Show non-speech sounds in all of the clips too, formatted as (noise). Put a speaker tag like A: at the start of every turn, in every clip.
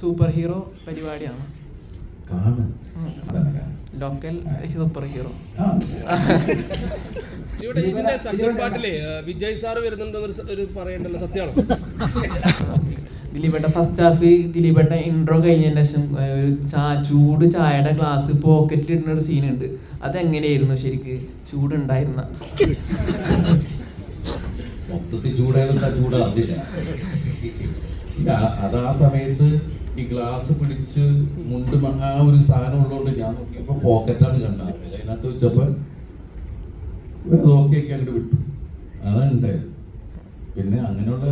A: Super hero പരിപാടിയാണ്. Local super hero
B: ഇവിടെ ഇതിന്റെ സെക്കൻഡ് പാർട്ടിലെ വിജയ് സാർ വരുന്നുണ്ടെന്ന് ഒരു പറയണ്ടല്ലോ സത്യമാണോ? (laughs)
A: ദിലീപേട്ട ഫസ്റ്റ് ഹാഫ് ദിലീപേട്ട ഇൻട്രോ കഴിഞ്ഞതിന് ശേഷം ഒരു ചാ ചൂട് ചായയുടെ ഗ്ലാസ് പോക്കറ്റിൽ ഇടുന്ന ഒരു സീനുണ്ട് അതെങ്ങനെയായിരുന്നു ശരിക്ക്? ചൂടുണ്ടായിരുന്ന?
C: മൊത്തത്തിൽ ചൂടായാലും ചൂട് അറിയില്ല ഇല്ല, അത് ആ സമയത്ത് ഈ ഗ്ലാസ് പിടിച്ച് മുണ്ട് ആ ഒരു സാധനം ഉള്ളതുകൊണ്ട് ഞാൻ നോക്കിയപ്പോ പോക്കറ്റാണ് കണ്ടത്. അതിനകത്ത് വെച്ചപ്പോ നോക്കി ഒക്കെ അങ്ങോട്ട് വിട്ടു. അതാണ് ഉണ്ടായത്. പിന്നെ അങ്ങനെയുള്ള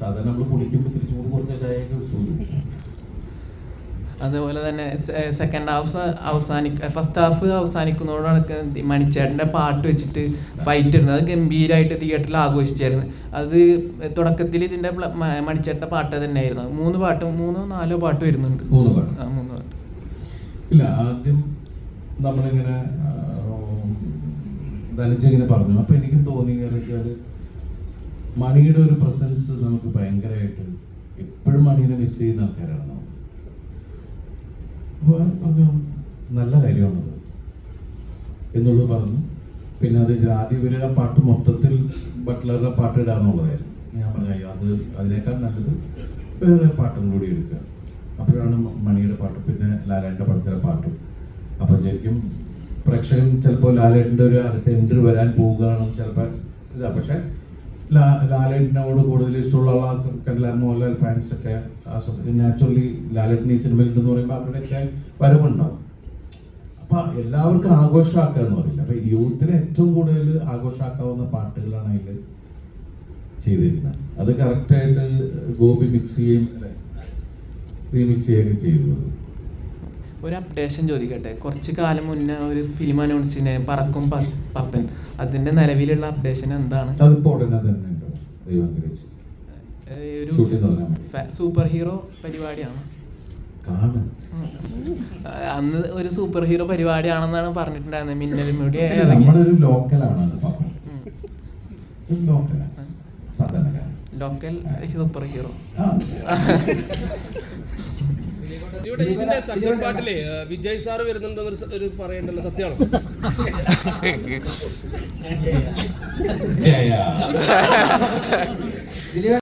C: സാധനം നമ്മൾ കുടിക്കുമ്പോൾ ഇത്തിരി ചൂട് കുറച്ച ചായയൊക്കെ കിട്ടുള്ളൂ
A: അതുപോലെ തന്നെ സെക്കൻഡ് ഹാഫ് അവസാനിക്ക ഫസ്റ്റ് ഹാഫ് അവസാനിക്കുന്നതോടൊക്കെ മണിച്ചേട്ടന്റെ പാട്ട് വെച്ചിട്ട് ഫൈറ്റ് ഇടുന്നത്. അത് ഗംഭീരമായിട്ട് തിയേറ്ററിൽ ആഘോഷിച്ചായിരുന്നു. അത് തുടക്കത്തിൽ ഇതിന്റെ മണിച്ചേട്ടന്റെ പാട്ട് തന്നെയായിരുന്നു. മൂന്ന് പാട്ടും മൂന്നോ നാലോ പാട്ട് വരുന്നുണ്ട്.
C: മൂന്ന് പാട്ട്.
A: ആ മൂന്ന് പാട്ട്.
C: ഇല്ല ആദ്യം നമ്മളിങ്ങനെ ധനിച്ചിങ്ങനെ പറഞ്ഞു. അപ്പൊ എനിക്കും തോന്നി വെച്ചാൽ മണിയുടെ ഒരു പ്രസൻസ് നമുക്ക് ഭയങ്കരമായിട്ട് എപ്പോഴും മണീനെ മിസ് ചെയ്യുന്ന ആൾക്കാരാണ് നമ്മൾ അപ്പോൾ പറഞ്ഞു നല്ല കാര്യമാണത്. എന്നുള്ളത് പറഞ്ഞു. പിന്നെ അത് ആദ്യം പാട്ട് മൊത്തത്തിൽ ബട്ട്ലറുടെ പാട്ട് ഇടാന്നുള്ളതായിരുന്നു. ഞാൻ പറഞ്ഞു "അയ്യോ, അത് അതിനേക്കാൾ നല്ലത് വേറെ പാട്ടും കൂടി എടുക്കുക. അപ്പോഴാണ് മണിയുടെ പാട്ടും പിന്നെ ലാലേട്ടന്റെ പടത്തിലെ പാട്ടും. അപ്പോൾ ശരിക്കും പ്രേക്ഷകൻ ചിലപ്പോൾ ലാലേട്ടന്റെ ഒരു സെന്റർ വരാൻ പോവുകയാണ് ചിലപ്പോൾ. ഇതാ പക്ഷേ ലാലേട്ടനോട് കൂടുതൽ ഇഷ്ടമുള്ള എല്ലാവരും മോഹൻലാൽ ഫാൻസ് ഒക്കെ നാച്ചുറലി ലാലേട്ടൻ ഈ സിനിമയിലുണ്ടെന്ന് പറയുമ്പോൾ അവരുടെയൊക്കെ വരവുണ്ടാവും. അപ്പൊ എല്ലാവർക്കും ആഘോഷമാക്കുക എന്ന് പറയില്ല. അപ്പൊ യൂത്തിന് ഏറ്റവും കൂടുതൽ ആഘോഷമാക്കാവുന്ന പാട്ടുകളാണ് അതിൽ ചെയ്തിരിക്കുന്നത്. അത് കറക്റ്റായിട്ട് ഗോപി മിക്സ് ചെയ്യുകയും റീമിക്സ് ചെയ്യുകയൊക്കെ ചെയ്തത്.
A: ഒരു അപ്ഡേഷൻ ചോദിക്കട്ടെ. കുറച്ച് കാലം മുന്നേ ഒരു ഫിലിം അനൗൺസിന് പറക്കും പപ്പൻ. അതിന്റെ നിലവിലുള്ള അപ്ഡേഷൻ എന്താണ്?
C: അത് ഉടനെ തന്നെ ഉണ്ടോ. ദൈവം
A: ഒരു സൂപ്പർ ഹീറോ പരിപാടിയാണ്. അന്ന് ഒരു സൂപ്പർ ഹീറോ പരിപാടിയാണെന്നാണ് പറഞ്ഞിട്ടുണ്ടായിരുന്നത് മിന്നലും ലോക്കൽ സൂപ്പർ ഹീറോ
C: ആ.
B: ഇതിന്റെ സെക്കൻഡ് പാർട്ടിലെ വിജയ് സാർ വരുന്നുണ്ടെന്ന് ഒരു ഒരു പറയണ്ടല്ലോ സത്യമാണോ?
C: ജയ.